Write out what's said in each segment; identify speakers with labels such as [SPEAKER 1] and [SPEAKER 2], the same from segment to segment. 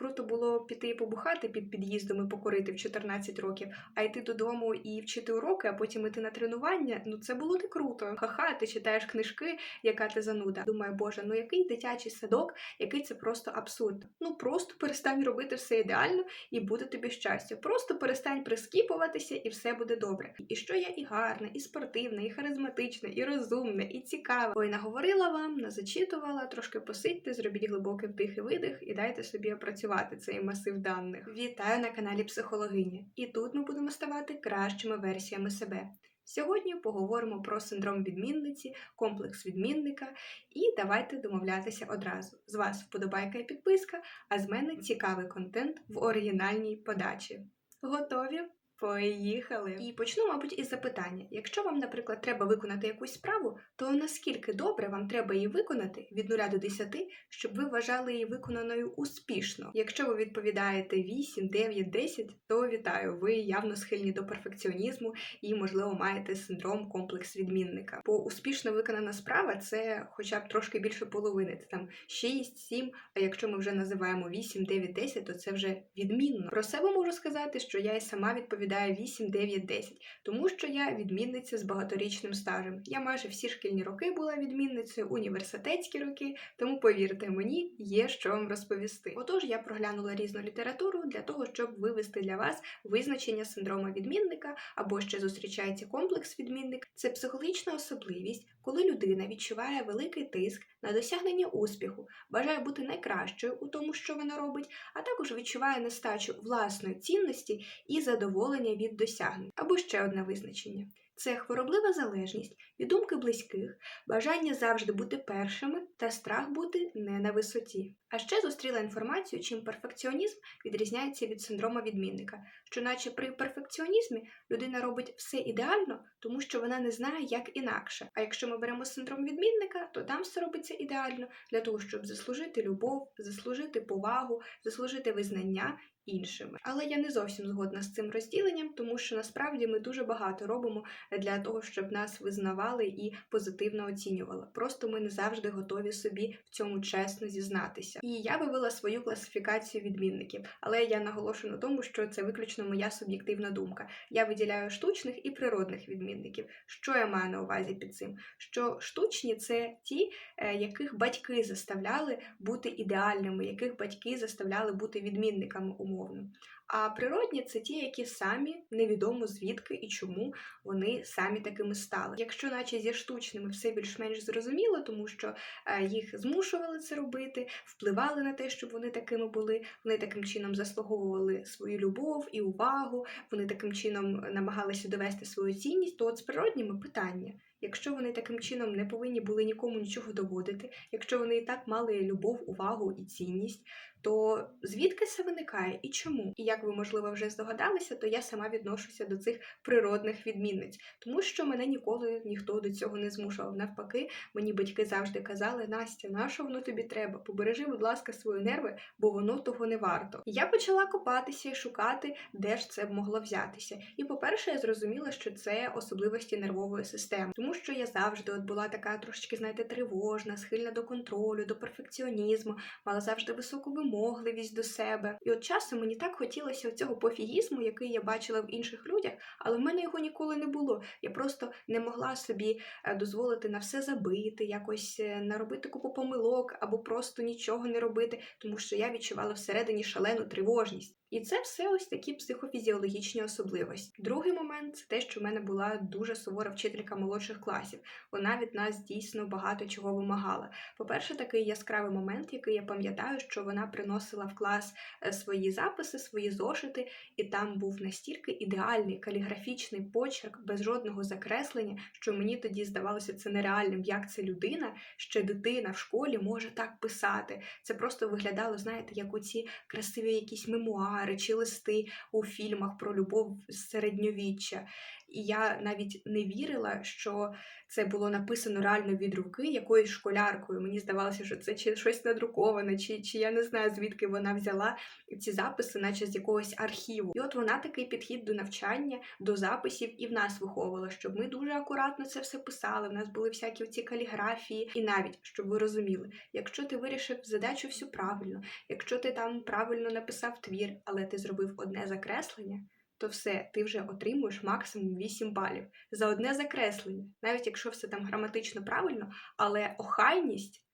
[SPEAKER 1] круто було піти і побухати під під'їздом і покорити в 14 років, а йти додому і вчити уроки, а потім іти на тренування. Ну це було не круто. Ха-ха, ти читаєш книжки, яка ти зануда. Думаю, боже, ну який дитячий садок, який це просто абсурд. Ну просто перестань робити все ідеально і буде тобі щастя. Просто перестань прискіпуватися, і все буде добре. І що я і гарна, і спортивна, і харизматична, і розумна, і цікава. Ой, наговорила вам, назачитувала, трошки посидьте, зробіть глибокий вдих і видих, і дайте собі опрацювати цей масив даних. Вітаю на каналі Психологиня. І тут ми будемо ставати кращими версіями себе. Сьогодні поговоримо про синдром відмінниці, комплекс відмінника, і давайте домовлятися одразу. З вас вподобайка і підписка, а з мене цікавий контент в оригінальній подачі. Готові? Поїхали! І почну, мабуть, із запитання: якщо вам, наприклад, треба виконати якусь справу, то наскільки добре вам треба її виконати від 0 до 10, щоб ви вважали її виконаною успішно? Якщо ви відповідаєте 8, 9, 10, то вітаю, ви явно схильні до перфекціонізму і, можливо, маєте синдром комплекс відмінника. Бо успішно виконана справа це хоча б трошки більше половини, це там 6, 7, а якщо ми вже називаємо 8, 9, 10, то це вже відмінно. Про себе можу сказати, що я і сама відповідаю 8, 9, 10, тому що я відмінниця з багаторічним стажем. Я майже всі шкільні роки була відмінницею, університетські роки, тому повірте мені, є що вам розповісти. Отож, я проглянула різну літературу для того, щоб вивести для вас визначення синдрома відмінника або ще зустрічається комплекс відмінник. Це психологічна особливість, коли людина відчуває великий тиск на досягнення успіху, бажає бути найкращою у тому, що вона робить, а також відчуває нестачу власної цінності і задоволення від досягнень. Або ще одне визначення. Це хвороблива залежність від думки близьких, бажання завжди бути першими та страх бути не на висоті. А ще зустріла інформацію, чим перфекціонізм відрізняється від синдрома відмінника, що, наче при перфекціонізмі, людина робить все ідеально, тому що вона не знає, як інакше. А якщо ми беремо синдром відмінника, то там все робиться ідеально для того, щоб заслужити любов, заслужити повагу, заслужити визнання іншими. Але я не зовсім згодна з цим розділенням, тому що насправді ми дуже багато робимо для того, щоб нас визнавали і позитивно оцінювали. Просто ми не завжди готові собі в цьому чесно зізнатися. І я вивела свою класифікацію відмінників, але я наголошую на тому, що це виключно моя суб'єктивна думка. Я виділяю штучних і природних відмінників. Що я маю на увазі під цим? Що штучні це ті, е, яких батьки заставляли бути ідеальними, яких батьки заставляли бути відмінниками умовно. А природні це ті, які самі невідомо звідки і чому вони самі такими стали. Якщо, наче зі штучними, все більш-менш зрозуміло, тому що е, їх змушували це робити, впливали на те, щоб вони такими були. Вони таким чином заслуговували свою любов і увагу. Вони таким чином намагалися довести свою цінність. То от з природніми питання. Якщо вони таким чином не повинні були нікому нічого доводити, якщо вони і так мали любов, увагу і цінність, то звідки це виникає і чому? І як ви, можливо, вже здогадалися, то я сама відношуся до цих природних відмінниць, тому що мене ніколи ніхто до цього не змушував. Навпаки, мені батьки завжди казали: Настя, на що воно тобі треба? Побережи, будь ласка, свої нерви, бо воно того не варто. Я почала копатися і шукати, де ж це б могло взятися. І, по-перше, я зрозуміла, що це особливості нервової системи, тому що я завжди от була така трошечки, знаєте, тривожна, схильна до контролю, до перфекціонізму, мала завжди високу вимогливість до себе. І от часом мені так хотілося цього пофігізму, який я бачила в інших людях, але в мене його ніколи не було. Я просто не могла собі е, дозволити на все забити, якось е, наробити купу помилок або просто нічого не робити, тому що я відчувала всередині шалену тривожність. І це все ось такі психофізіологічні особливості. Другий момент це те, що в мене була дуже сувора вчителька молодших класів. Вона від нас дійсно багато чого вимагала. По-перше, такий яскравий момент, який я пам'ятаю, що вона приносила в клас е, свої записи, свої зошити, і там був настільки ідеальний каліграфічний почерк без жодного закреслення, що мені тоді здавалося це нереальним, як це людина, ще дитина в школі може так писати. Це просто виглядало, знаєте, як оці красиві якісь мемуари чи листи у фільмах про любов з середньовіччя. І я навіть не вірила, що це було написано реально від руки якоюсь школяркою. Мені здавалося, що це чи щось надруковане, чи, чи я не знаю, звідки вона взяла ці записи, наче з якогось архіву. І от вона такий підхід до навчання, до записів і в нас виховувала, щоб ми дуже акуратно це все писали. В нас були всякі ці каліграфії, і навіть щоб ви розуміли, якщо ти вирішив задачу всю правильно, якщо ти там правильно написав твір, але ти зробив одне закреслення. То все, ти вже отримуєш максимум 8 балів. За одне закреслення, навіть якщо все там граматично правильно, але охайність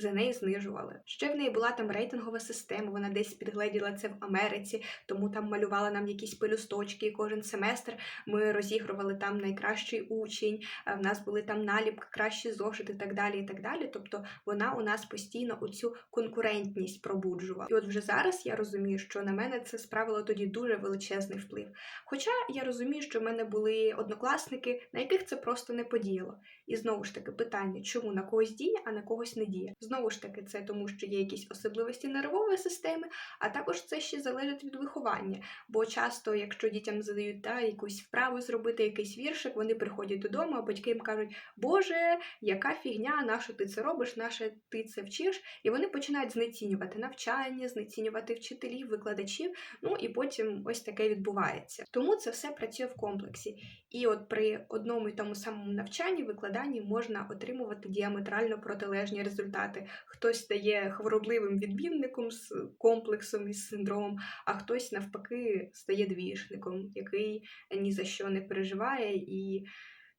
[SPEAKER 1] за неї знижували. Ще в неї була там рейтингова система, вона десь підгледіла це в Америці, тому там малювала нам якісь пелюсточки. І кожен семестр ми розігрували там найкращий учень, в нас були там наліпки, кращі зошити так далі. і так далі. Тобто вона у нас постійно оцю конкурентність пробуджувала. І от вже зараз я розумію, що на мене це справило тоді дуже величезний вплив. Хоча я розумію, що в мене були однокласники, на яких це просто не подіяло. І знову ж таки питання, чому на когось діє, а на когось не діє. Знову ж таки, це тому, що є якісь особливості нервової системи, а також це ще залежить від виховання. Бо часто, якщо дітям задають та, якусь вправу зробити, якийсь віршик, вони приходять додому, а батьки їм кажуть, Боже, яка фігня, нащо ти це робиш, наше ти це вчиш, і вони починають знецінювати навчання, знецінювати вчителів, викладачів. Ну і потім ось таке відбувається. Тому це все працює в комплексі. І от при одному і тому самому навчанні, викладанні можна отримувати діаметрально протилежні результати. Хтось стає хворобливим відмінником з комплексом і з синдромом, а хтось навпаки стає двішником, який ні за що не переживає і.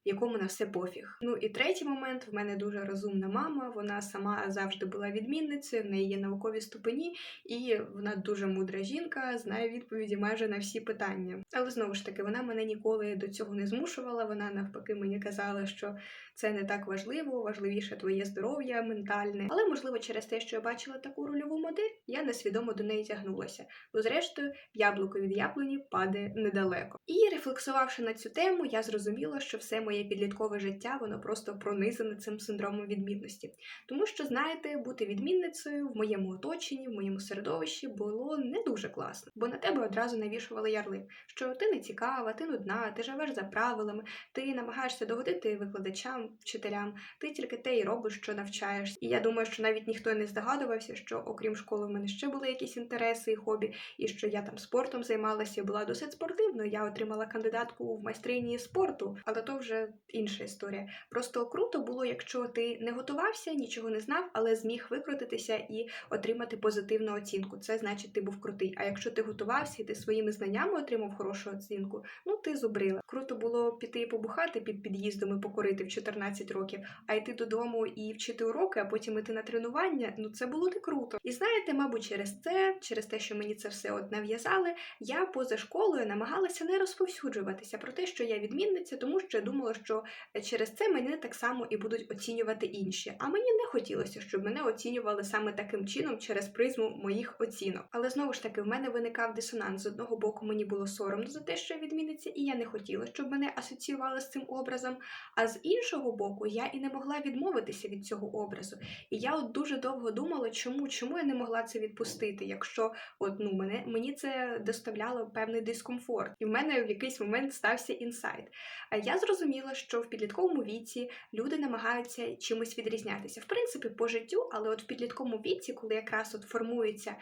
[SPEAKER 1] Якому на все пофіг. Ну і третій момент в мене дуже розумна мама. Вона сама завжди була відмінницею, в неї є наукові ступені, і вона дуже мудра жінка, знає відповіді майже на всі питання. Але знову ж таки, вона мене ніколи до цього не змушувала. Вона навпаки мені казала, що це не так важливо, важливіше твоє здоров'я ментальне. Але можливо, через те, що я бачила таку рольову модель, я несвідомо до неї тягнулася. Бо зрештою, яблуко від яблуні падає недалеко. І рефлексувавши на цю тему, я зрозуміла, що все моє підліткове життя воно просто пронизане цим синдромом відмінності. Тому що, знаєте, бути відмінницею в моєму оточенні, в моєму середовищі було не дуже класно, бо на тебе одразу навішували ярлик, що ти не цікава, ти нудна, ти живеш за правилами, ти намагаєшся догодити викладачам, вчителям, ти тільки те й робиш, що навчаєшся. І я думаю, що навіть ніхто не здогадувався, що окрім школи в мене ще були якісь інтереси і хобі, і що я там спортом займалася, була досить спортивною. Я отримала кандидатку в майстрині спорту, але то вже інша історія. Просто круто було, якщо ти не готувався, нічого не знав, але зміг викрутитися і отримати позитивну оцінку. Це значить, ти був крутий. А якщо ти готувався і ти своїми знаннями отримав хорошу оцінку, ну ти зубрила. Круто було піти побухати під під'їздом і покорити в 14 років, а йти додому і вчити уроки, а потім іти на тренування. Ну це було не круто. І знаєте, мабуть, через це, через те, що мені це все от нав'язали, я поза школою намагалася не розповсюджуватися про те, що я відмінниця, тому що я думала, що через це мене так само і будуть оцінювати інші. А мені не хотілося, щоб мене оцінювали саме таким чином через призму моїх оцінок. Але знову ж таки, в мене виникав дисонанс. З одного боку, мені було соромно за те, що я відмінниця, і я не хотіла, щоб мене асоціювали з цим образом. А з іншого боку, я і не могла відмовитися від цього образу. І я от дуже довго думала, чому чому я не могла це відпустити, якщо от ну мене мені це доставляло певний дискомфорт, і в мене в якийсь момент стався інсайт. А я зрозуміла, що в підлітковому віці люди намагаються чимось відрізнятися. В принципі, по життю, але от в підлітковому віці, коли якраз от формується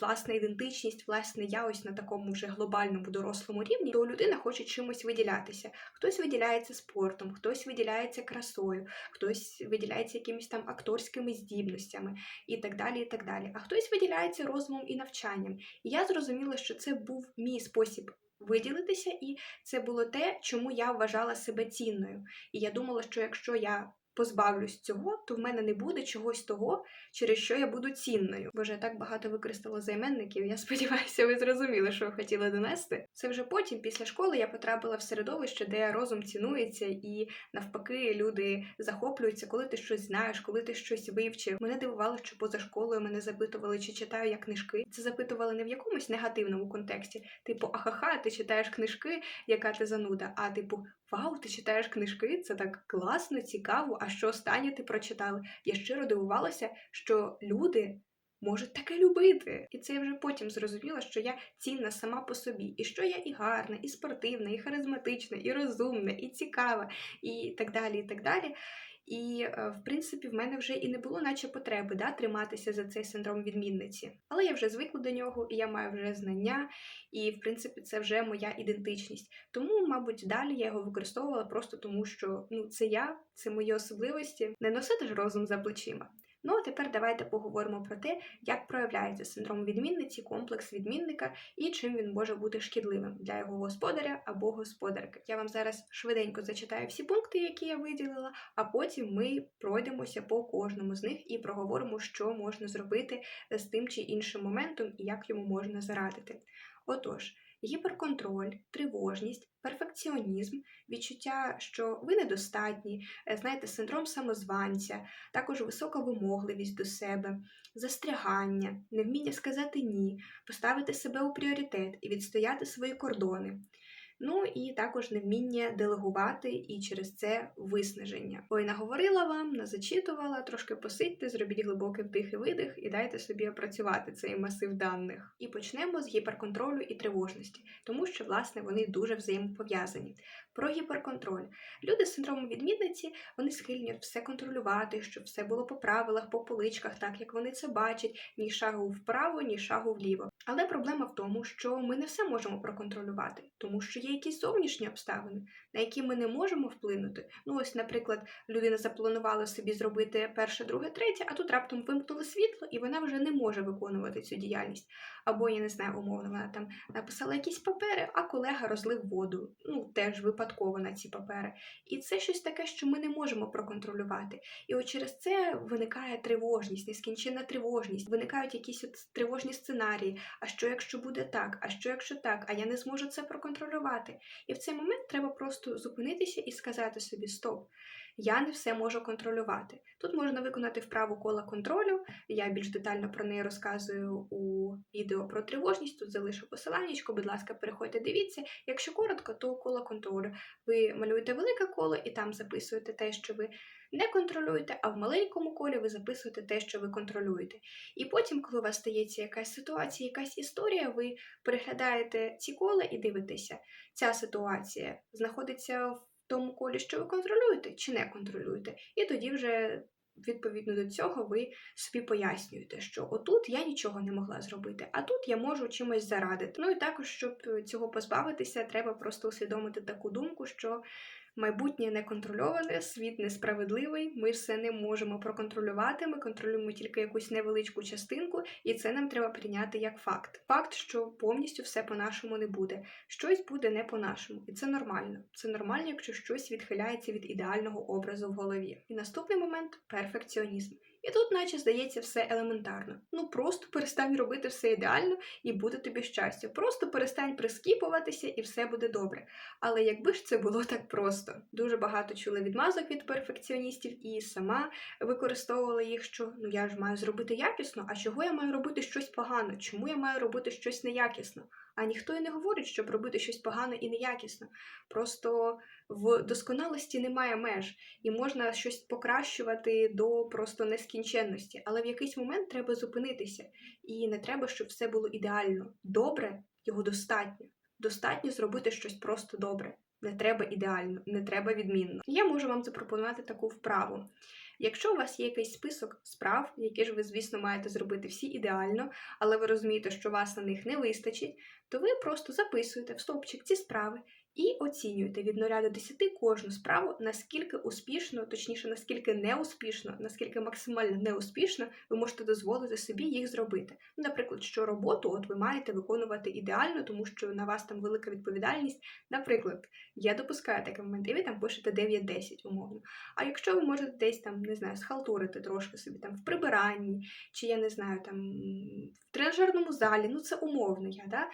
[SPEAKER 1] власна ідентичність, власне, я ось на такому вже глобальному дорослому рівні, то людина хоче чимось виділятися. Хтось виділяється спортом, хтось виділяється красою, хтось виділяється якимись там акторськими здібностями і так далі. і так далі. А хтось виділяється розумом і навчанням. І я зрозуміла, що це був мій спосіб виділитися, і це було те, чому я вважала себе цінною. І я думала, що якщо я позбавлюсь цього, то в мене не буде чогось того, через що я буду цінною. Боже, я так багато використала займенників. Я сподіваюся, ви зрозуміли, що хотіла донести. Це вже потім, після школи, я потрапила в середовище, де розум цінується, і навпаки, люди захоплюються, коли ти щось знаєш, коли ти щось вивчив. Мене дивувало, що поза школою мене запитували, чи читаю я книжки. Це запитували не в якомусь негативному контексті, типу, ахаха, ти читаєш книжки, яка ти зануда, а типу. Вау, ти читаєш книжки, це так класно, цікаво. А що останнє ти прочитала? Я щиро дивувалася, що люди можуть таке любити. І це я вже потім зрозуміла, що я цінна сама по собі, і що я і гарна, і спортивна, і харизматична, і розумна, і цікава, і так далі. і так далі. І, е, в принципі, в мене вже і не було, наче потреби да, триматися за цей синдром відмінниці. Але я вже звикла до нього, і я маю вже знання, і, в принципі, це вже моя ідентичність. Тому, мабуть, далі я його використовувала просто тому, що ну, це я, це мої особливості. Не носити ж розум за плечима. Ну а тепер давайте поговоримо про те, як проявляється синдром відмінниці, комплекс відмінника і чим він може бути шкідливим для його господаря або господарки. Я вам зараз швиденько зачитаю всі пункти, які я виділила, а потім ми пройдемося по кожному з них і проговоримо, що можна зробити з тим чи іншим моментом і як йому можна зарадити. Отож. Гіперконтроль, тривожність, перфекціонізм, відчуття, що ви недостатні, е, знаєте, синдром самозванця, також висока вимогливість до себе, застрягання, невміння сказати ні, поставити себе у пріоритет і відстояти свої кордони. Ну і також невміння делегувати і через це виснаження. Ой, наговорила вам, назачитувала, трошки посидьте, зробіть глибокий вдих і видих і дайте собі опрацювати цей масив даних. І почнемо з гіперконтролю і тривожності, тому що, власне, вони дуже взаємопов'язані. Про гіперконтроль. Люди з синдромом відмінниці вони схильні все контролювати, щоб все було по правилах, по поличках, так як вони це бачать, ні шагу вправо, ні шагу вліво. Але проблема в тому, що ми не все можемо проконтролювати, тому що є якісь зовнішні обставини, на які ми не можемо вплинути. Ну, ось, наприклад, людина запланувала собі зробити перше, друге, третє, а тут раптом вимкнуло світло, і вона вже не може виконувати цю діяльність. Або я не знаю, умовно, вона там написала якісь папери, а колега розлив воду. Ну, теж випадково на ці папери. І це щось таке, що ми не можемо проконтролювати. І от через це виникає тривожність, нескінченна тривожність, виникають якісь от тривожні сценарії. А що якщо буде так? А що якщо так? А я не зможу це проконтролювати. І в цей момент треба просто зупинитися і сказати собі: Стоп, я не все можу контролювати. Тут можна виконати вправу кола контролю. Я більш детально про неї розказую у відео про тривожність. Тут залишу посиланнячко, будь ласка, переходьте, дивіться. Якщо коротко, то коло контролю. Ви малюєте велике коло і там записуєте те, що ви не контролюєте, а в маленькому колі ви записуєте те, що ви контролюєте. І потім, коли у вас стається якась ситуація, якась історія, ви переглядаєте ці кола і дивитеся, ця ситуація знаходиться в тому колі, що ви контролюєте чи не контролюєте. І тоді вже. Відповідно до цього, ви собі пояснюєте, що отут я нічого не могла зробити, а тут я можу чимось зарадити. Ну і також, щоб цього позбавитися, треба просто усвідомити таку думку, що майбутнє неконтрольоване, світ несправедливий, ми все не можемо проконтролювати. Ми контролюємо тільки якусь невеличку частинку, і це нам треба прийняти як факт. Факт, що повністю все по-нашому не буде. Щось буде не по-нашому, і це нормально. Це нормально, якщо щось відхиляється від ідеального образу в голові. І наступний момент перфекціонізм. І тут, наче, здається, все елементарно. Ну просто перестань робити все ідеально і буде тобі щастя. Просто перестань прискіпуватися і все буде добре. Але якби ж це було так просто, дуже багато чула відмазок від перфекціоністів і сама використовувала їх, що ну я ж маю зробити якісно, а чого я маю робити щось погано? Чому я маю робити щось неякісно? А ніхто і не говорить, щоб робити щось погано і неякісно. Просто в досконалості немає меж, і можна щось покращувати до просто нескінченності. Але в якийсь момент треба зупинитися, і не треба, щоб все було ідеально. Добре, його достатньо. Достатньо зробити щось просто добре. Не треба ідеально, не треба відмінно. Я можу вам запропонувати таку вправу. Якщо у вас є якийсь список справ, які ж ви, звісно, маєте зробити всі ідеально, але ви розумієте, що вас на них не вистачить, то ви просто записуєте в стовпчик ці справи і оцінюєте від 0 до 10 кожну справу, наскільки успішно, точніше, наскільки неуспішно, наскільки максимально неуспішно ви можете дозволити собі їх зробити. Ну, Наприклад, що роботу от ви маєте виконувати ідеально, тому що на вас там велика відповідальність. Наприклад, я допускаю такий момент, і ви там пишете 9-10 умовно. А якщо ви можете десь там, не знаю, схалтурити трошки собі там в прибиранні, чи я не знаю, там в тренажерному залі, ну це умовно я, да?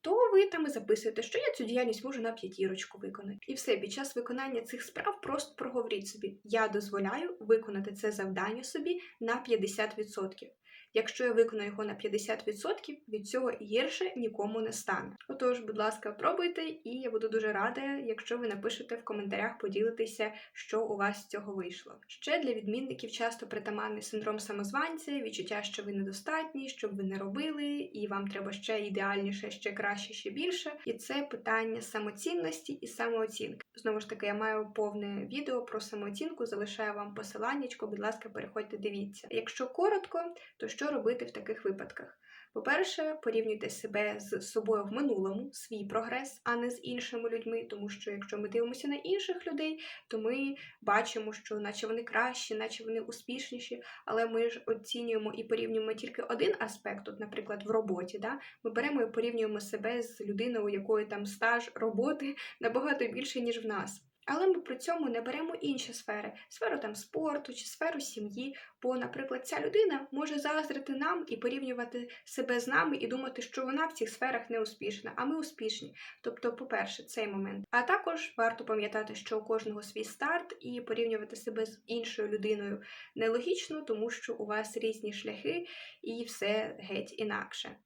[SPEAKER 1] То ви там і записуєте, що я цю діяльність можу на п'ятірочку виконати. І все, під час виконання цих справ просто проговоріть собі: я дозволяю виконати це завдання собі на 50%. Якщо я виконую його на 50%, від цього гірше нікому не стане. Отож, будь ласка, пробуйте, і я буду дуже рада, якщо ви напишете в коментарях, поділитеся, що у вас з цього вийшло. Ще для відмінників часто притаманний синдром самозванця, відчуття, що ви недостатні, що б ви не робили, і вам треба ще ідеальніше, ще краще, ще більше. І це питання самоцінності і самооцінки. Знову ж таки, я маю повне відео про самооцінку, залишаю вам посиланнячко, будь ласка, переходьте, дивіться. Якщо коротко, то що робити в таких випадках? По-перше, порівнюйте себе з собою в минулому, свій прогрес, а не з іншими людьми, тому що якщо ми дивимося на інших людей, то ми бачимо, що наче вони кращі, наче вони успішніші, але ми ж оцінюємо і порівнюємо тільки один аспект, от, наприклад, в роботі. Да? Ми беремо і порівнюємо себе з людиною, у якої там стаж роботи набагато більше, ніж в нас. Але ми при цьому не беремо інші сфери, сферу там спорту чи сферу сім'ї. Бо, наприклад, ця людина може заздрити нам і порівнювати себе з нами і думати, що вона в цих сферах не успішна, а ми успішні. Тобто, по-перше, цей момент. А також варто пам'ятати, що у кожного свій старт, і порівнювати себе з іншою людиною нелогічно, тому що у вас різні шляхи і все геть інакше.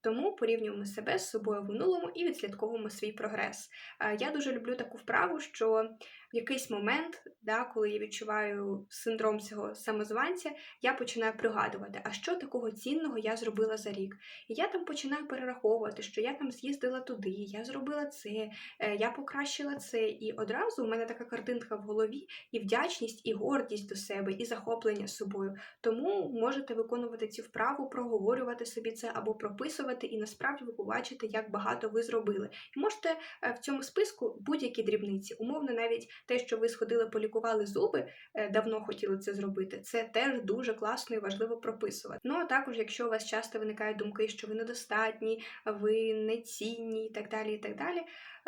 [SPEAKER 1] Тому порівнюємо себе з собою в минулому і відслідковуємо свій прогрес. Е, Я дуже люблю таку вправу, що якийсь момент, да, коли я відчуваю синдром цього самозванця, я починаю пригадувати, а що такого цінного я зробила за рік. І я там починаю перераховувати, що я там з'їздила туди, я зробила це, е, я покращила це. І одразу у мене така картинка в голові, і вдячність, і гордість до себе, і захоплення собою. Тому можете виконувати цю вправу, проговорювати собі це або прописувати, і насправді ви побачите, як багато ви зробили. І можете е, в цьому списку будь-які дрібниці, умовно, навіть те, що ви сходили, полікували зуби, е, давно хотіли це зробити. Це теж дуже класно і важливо прописувати. Ну а також, якщо у вас часто виникають думки, що ви недостатні, ви нецінні і так далі, і так далі.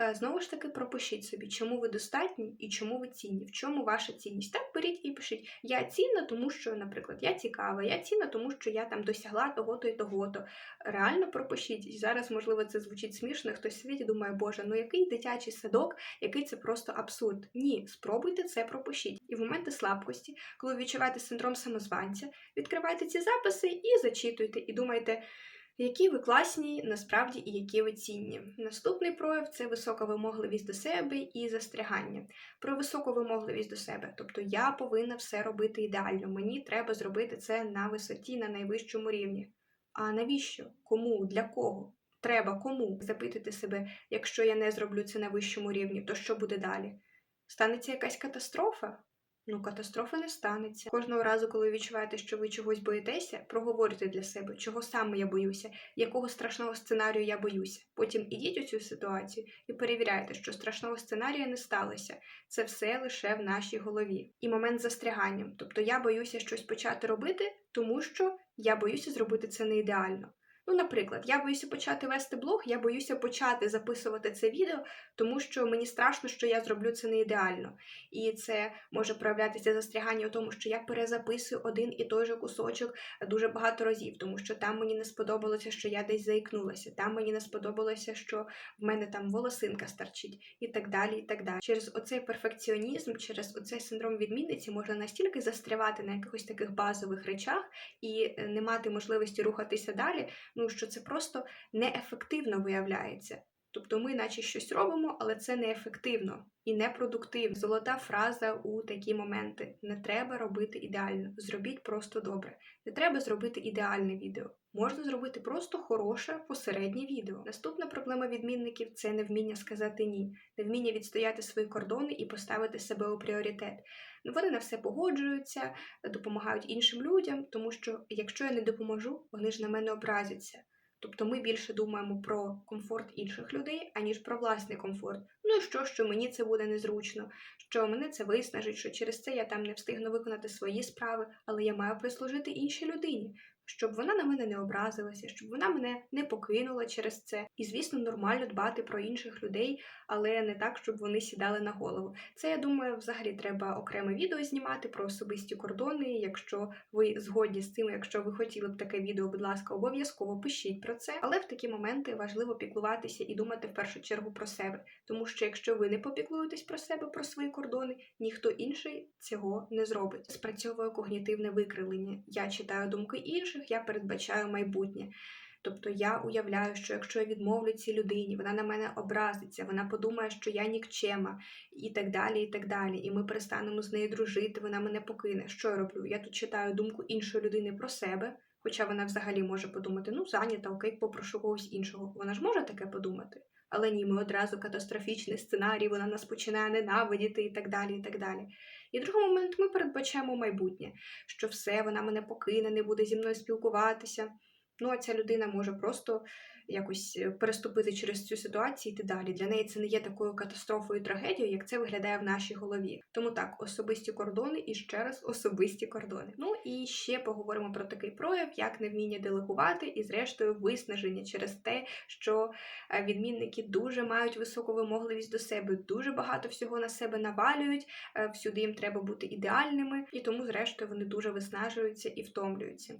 [SPEAKER 1] Е, Знову ж таки, пропишіть собі, чому ви достатні і чому ви цінні, в чому ваша цінність. Так беріть і пишіть. Я цінна, тому що, наприклад, я цікава, я цінна, тому що я там досягла того-то і того-то. Реально пропишіть. І зараз, можливо, це звучить смішно. Хтось сидить і думає, боже, ну який дитячий садок, який це просто абсурд. Ні, спробуйте це пропишіть. І в моменти слабкості, коли відчуваєте синдром самозванця, відкривайте ці записи і зачитуйте, і думайте. Які ви класні насправді і які ви цінні. Наступний прояв це висока вимогливість до себе і застрягання. Про високу вимогливість до себе, тобто я повинна все робити ідеально. Мені треба зробити це на висоті, на найвищому рівні. А навіщо? Кому? Для кого? Треба кому? Запитати себе, якщо я не зроблю це на вищому рівні, то що буде далі? Станеться якась катастрофа? Ну, катастрофи не станеться. Кожного разу, коли відчуваєте, що ви чогось боїтеся, проговорюйте для себе, чого саме я боюся, якого страшного сценарію я боюся. Потім ідіть у цю ситуацію і перевіряйте, що страшного сценарія не сталося. Це все лише в нашій голові. І момент застрягання. Тобто я боюся щось почати робити, тому що я боюся зробити це не ідеально. Ну, наприклад, я боюся почати вести блог, я боюся почати записувати це відео, тому що мені страшно, що я зроблю це не ідеально. І це може проявлятися застрягання у тому, що я перезаписую один і той же кусочок дуже багато разів, тому що там мені не сподобалося, що я десь заікнулася, там мені не сподобалося, що в мене там волосинка старчить, і так далі. і так далі. Через оцей перфекціонізм, через оцей синдром відмінниці можна настільки застрявати на якихось таких базових речах і не мати можливості рухатися далі, ну що це просто неефективно виявляється. Тобто ми, наче щось робимо, але це неефективно і непродуктивно. Золота фраза у такі моменти: не треба робити ідеально, зробіть просто добре. Не треба зробити ідеальне відео. Можна зробити просто хороше посереднє відео. Наступна проблема відмінників це невміння сказати ні, невміння відстояти свої кордони і поставити себе у пріоритет. Вони на все погоджуються, допомагають іншим людям, тому що якщо я не допоможу, вони ж на мене образяться. Тобто ми більше думаємо про комфорт інших людей, аніж про власний комфорт. Ну і що, що мені це буде незручно, що мене це виснажить, що через це я там не встигну виконати свої справи, але я маю прислужити іншій людині, щоб вона на мене не образилася, щоб вона мене не покинула через це. І, звісно, нормально дбати про інших людей, але не так, щоб вони сідали на голову. Це я думаю, взагалі треба окреме відео знімати про особисті кордони. Якщо ви згодні з цим, якщо ви хотіли б таке відео, будь ласка, обов'язково пишіть про це. Але в такі моменти важливо піклуватися і думати в першу чергу про себе, тому якщо ви не попіклуєтесь про себе, про свої кордони, ніхто інший цього не зробить. Спрацьовує когнітивне викривлення. Я читаю думки інших я передбачаю майбутнє. Тобто я уявляю, що якщо я відмовлю цій людині, вона на мене образиться, вона подумає, що я нікчема, і так далі, і так далі. І ми перестанемо з нею дружити, вона мене покине. Що я роблю? Я тут читаю думку іншої людини про себе, хоча вона взагалі може подумати: ну, зайнята, окей, попрошу когось іншого. Вона ж може таке подумати. Але ні, ми одразу катастрофічний сценарій, вона нас починає ненавидіти і так далі. І так далі. І другий момент ми передбачаємо майбутнє, що все, вона мене покине, не буде зі мною спілкуватися. Ну, а ця людина може просто якось е, переступити через цю ситуацію і йти далі. Для неї це не є такою катастрофою, трагедією, як це виглядає в нашій голові. Тому так, особисті кордони і ще раз особисті кордони. Ну і ще поговоримо про такий прояв, як невміння делегувати, і, зрештою, виснаження через те, що е, відмінники дуже мають високу вимогливість до себе, дуже багато всього на себе навалюють, е, всюди їм треба бути ідеальними, і тому, зрештою, вони дуже виснажуються і втомлюються.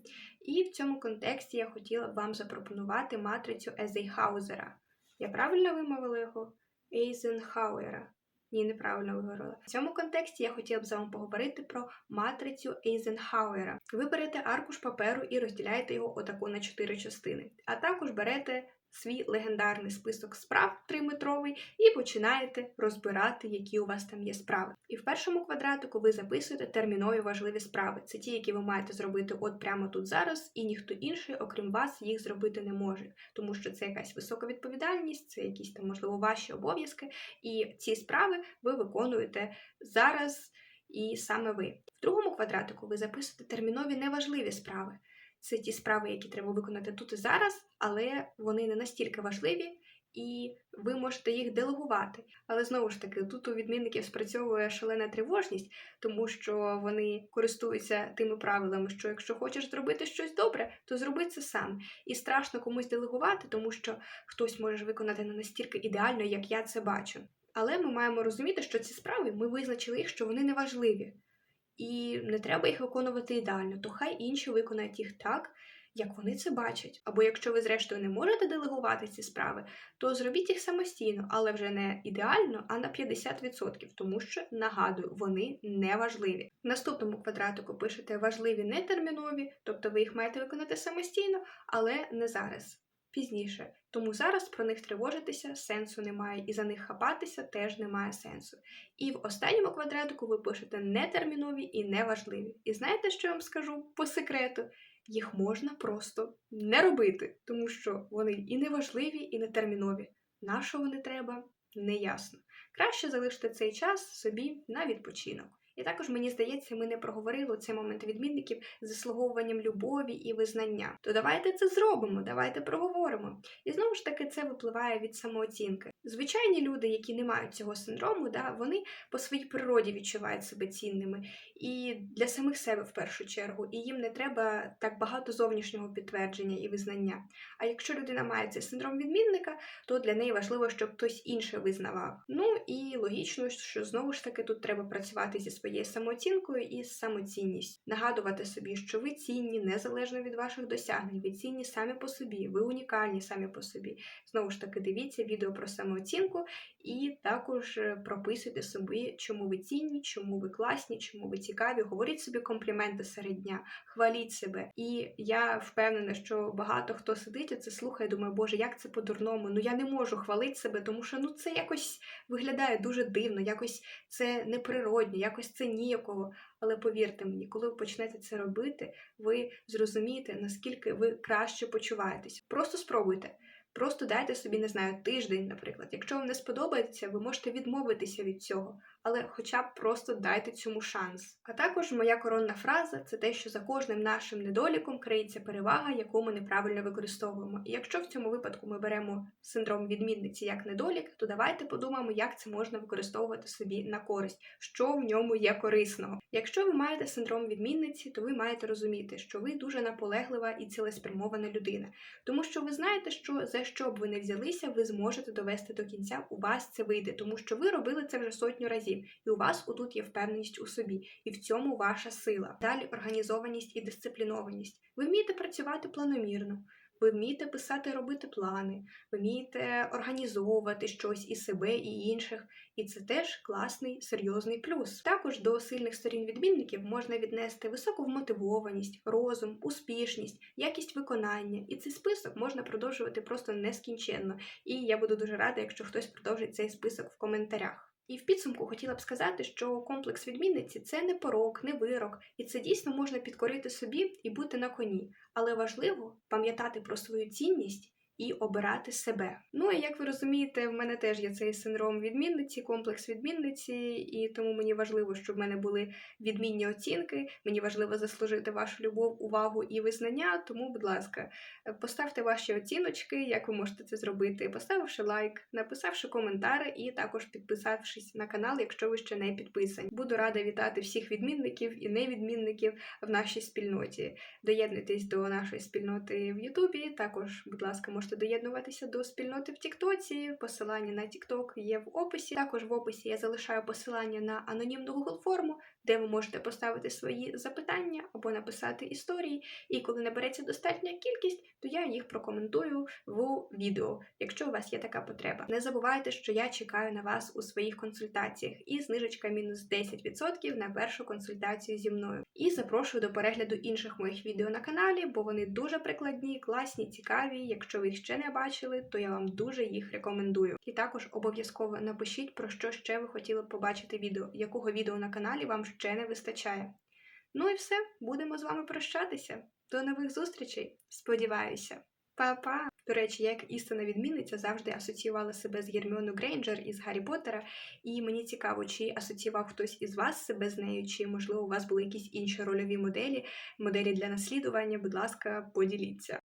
[SPEAKER 1] І в цьому контексті я хотіла б вам запропонувати матрицю Езейхаузера. Я правильно вимовила його? Ейзенхауера. Ні, неправильно виговорила. В цьому контексті я хотіла б з вами поговорити про матрицю Ейзенхауера. Ви берете аркуш паперу і розділяєте його отаку на чотири частини. А також берете свій легендарний список справ триметровий і починаєте розбирати, які у вас там є справи. І в першому квадратику ви записуєте термінові важливі справи. Це ті, які ви маєте зробити от прямо тут зараз, і ніхто інший, окрім вас, їх зробити не може, тому що це якась висока відповідальність, це якісь там, можливо, ваші обов'язки, і ці справи ви виконуєте зараз. І саме ви в другому квадратику ви записуєте термінові неважливі справи. Це ті справи, які треба виконати тут і зараз, але вони не настільки важливі, і ви можете їх делегувати. Але знову ж таки, тут у відмінників спрацьовує шалена тривожність, тому що вони користуються тими правилами, що якщо хочеш зробити щось добре, то зроби це сам. І страшно комусь делегувати, тому що хтось може виконати не настільки ідеально, як я це бачу. Але ми маємо розуміти, що ці справи ми визначили їх, що вони не важливі і не треба їх виконувати ідеально, то хай інші виконають їх так, як вони це бачать. Або якщо ви, зрештою, не можете делегувати ці справи, то зробіть їх самостійно, але вже не ідеально, а на 50%, тому що нагадую, вони не важливі. В наступному квадратику пишете важливі нетермінові, тобто ви їх маєте виконати самостійно, але не зараз. Пізніше, тому зараз про них тривожитися сенсу немає, і за них хапатися теж немає сенсу. І в останньому квадратику ви пишете нетермінові і неважливі. І знаєте, що я вам скажу по секрету? Їх можна просто не робити, тому що вони і неважливі, і нетермінові. На що вони треба, неясно. Краще залишити цей час собі на відпочинок. І також мені здається, ми не проговорили цей момент відмінників з заслуговуванням любові і визнання. То давайте це зробимо, давайте проговоримо. І знову ж таки, це випливає від самооцінки. Звичайні люди, які не мають цього синдрому, да, вони по своїй природі відчувають себе цінними і для самих себе в першу чергу, і їм не треба так багато зовнішнього підтвердження і визнання. А якщо людина має цей синдром відмінника, то для неї важливо, щоб хтось інший визнавав. Ну і логічно, що знову ж таки тут треба працювати зі своєю самооцінкою і самоцінністю, нагадувати собі, що ви цінні незалежно від ваших досягнень, ви цінні самі по собі, ви унікальні самі по собі. Знову ж таки, дивіться відео про самооцінку і також е, прописуйте собі, чому ви цінні, чому ви класні, чому ви цікаві. Говоріть собі компліменти серед дня, хваліть себе. І я впевнена, що багато хто сидить і це слухає, думає, боже, як це по-дурному? Ну я не можу хвалити себе, тому що ну це якось виглядає дуже дивно, якось це неприродно, якось це ніяково. Але повірте мені, коли ви почнете це робити, ви зрозумієте, наскільки ви краще почуваєтесь. Просто спробуйте. Просто дайте собі, не знаю, тиждень, наприклад. Якщо вам не сподобається, ви можете відмовитися від цього, але хоча б просто дайте цьому шанс. А також моя коронна фраза це те, що за кожним нашим недоліком криється перевага, яку ми неправильно використовуємо. І якщо в цьому випадку ми беремо синдром відмінниці як недолік, то давайте подумаємо, як це можна використовувати собі на користь, що в ньому є корисного. Якщо ви маєте синдром відмінниці, то ви маєте розуміти, що ви дуже наполеглива і цілеспрямована людина, тому що ви знаєте, що за що б ви не взялися, ви зможете довести до кінця. У вас це вийде, тому що ви робили це вже сотню разів, і у вас отут є впевненість у собі, і в цьому ваша сила. Далі організованість і дисциплінованість. Ви вмієте працювати планомірно. Ви вмієте писати, робити плани, ви вмієте організовувати щось і себе, і інших, і це теж класний серйозний плюс. Також до сильних сторін відмінників можна віднести високу вмотивованість, розум, успішність, якість виконання, і цей список можна продовжувати просто нескінченно. І я буду дуже рада, якщо хтось продовжить цей список в коментарях. І в підсумку хотіла б сказати, що комплекс відмінниці це не порок, не вирок, і це дійсно можна підкорити собі і бути на коні. Але важливо пам'ятати про свою цінність і обирати себе. Ну і як ви розумієте, в мене теж є цей синдром відмінниці, комплекс відмінниці, і тому мені важливо, щоб в мене були відмінні оцінки. Мені важливо заслужити вашу любов, увагу і визнання. Тому, будь ласка, поставте ваші оціночки, як ви можете це зробити, поставивши лайк, написавши коментар і також підписавшись на канал, якщо ви ще не підписані. Буду рада вітати всіх відмінників і невідмінників в нашій спільноті. Доєднуйтесь до нашої спільноти в Ютубі. Також, будь ласка, можете доєднуватися до спільноти в Тіктоці. Посилання на Тікток є в описі. Також в описі я залишаю посилання на анонімну Google форму, де ви можете поставити свої запитання або написати історії. І коли набереться достатня кількість, то я їх прокоментую в відео, якщо у вас є така потреба. Не забувайте, що я чекаю на вас у своїх консультаціях, і знижечка мінус 10% на першу консультацію зі мною. І запрошую до перегляду інших моїх відео на каналі, бо вони дуже прикладні, класні, цікаві. Якщо ви їх ще не бачили, то я вам дуже їх рекомендую. І також обов'язково напишіть, про що ще ви хотіли побачити відео, якого відео на каналі вам ще не вистачає. Ну і все, будемо з вами прощатися. До нових зустрічей. Сподіваюся. Па-па! До речі, як істинна відмінниця завжди асоціювала себе з Герміону Грейнджер із Гаррі Поттера, і мені цікаво, чи асоціював хтось із вас себе з нею, чи можливо у вас були якісь інші рольові моделі, моделі для наслідування. Будь ласка, поділіться.